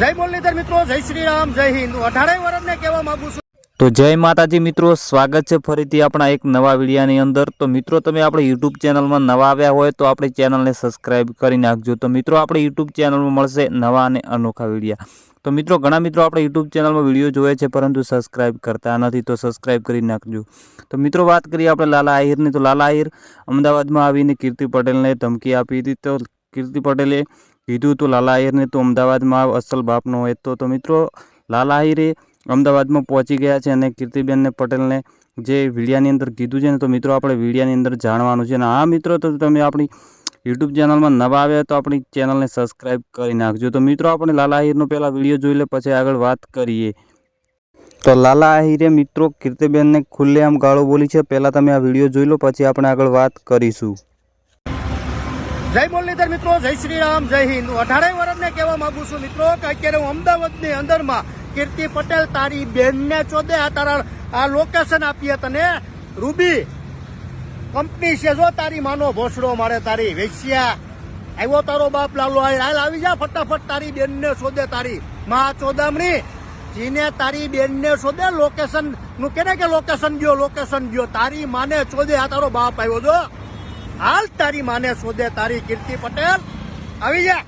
જય મુરલીધર મિત્રો, જય શ્રી રામ જય હિન્દ. અઢારે વર્ષને કહેવા માંગુ છું. તો જય માતાજી મિત્રો, સ્વાગત છે ફરીથી આપણા એક નવા વિડીયાની અંદર. તો મિત્રો, તમે આપણે યુટ્યુબ ચેનલમાં નવા આવ્યા હોય તો આપણી ચેનલને સબસ્ક્રાઇબ કરી નાખજો. તો મિત્રો, આપણે યુટ્યુબ ચેનલમાં મળશે નવા અને અનોખા વિડીયા. તો મિત્રો, ઘણા મિત્રો આપણે યુટ્યુબ ચેનલમાં વીડિયો જોવે છે, પરંતુ સબસ્ક્રાઈબ કરતા નથી, તો સબસ્ક્રાઈબ કરી નાખજો. તો મિત્રો, વાત કરીએ આપણે લાલા આહિરની. તો લાલા આહિર અમદાવાદમાં આવીને કીર્તિ પટેલને ધમકી આપી હતી. તો કીર્તિ પટેલે કીધું હતું લાલા આહિરને તો અમદાવાદમાં અસલ બાપનો હોય તો. તો મિત્રો લાલા આહિરે અમદાવાદમાં પહોંચી ગયા છે અને કીર્તિબેનને પટેલને જે વિડિયાની અંદર કીધું છે ને, તો મિત્રો આપણે વિડિયાની અંદર જાણવાનું છે. અને હા મિત્રો, તો તમે આપણી યુટ્યુબ ચેનલમાં નવા આવ્યા તો આપણી ચેનલને સબસ્ક્રાઈબ કરી નાખજો. તો મિત્રો, આપણે લાલા આહિરનો પહેલાં વીડિયો જોઈ લે, પછી આગળ વાત કરીએ. તો લાલા આહિરે મિત્રો, કીર્તિબેનને ખુલ્લેઆમ ગાળો બોલી છે. પહેલાં તમે આ વીડિયો જોઈ લો, પછી આપણે આગળ વાત કરીશું. જય મુરલીધર મિત્રો, જય શ્રી રામ જય હિન્દ. અઢારે વર્ષને કહેવા માંગુ છું મિત્રો કે અત્યારે હું અમદાવાદની અંદરમાં કીર્તિ પટેલ, તારી બેનને ચોદે આ તારા આ લોકેશન આપીએ તને રૂબી કંપની છે, જો તારી માનો ભોસડો મારે તારી વેચ્યા આવ્યો તારો બાપ લાલો હાલ આવી જા ફટાફટ, તારી બેનને શોધે તારી મા ચોદામણી. જીને તારી બેનને શોધે લોકેશનનું કે લોકેશન ગયો લોકેશન ગયો. તારી માને ચોદે આ તારો બાપ આવ્યો, જો. હાલ તારી માને શોધે તારી કીર્તિ પટેલ. આવી જા.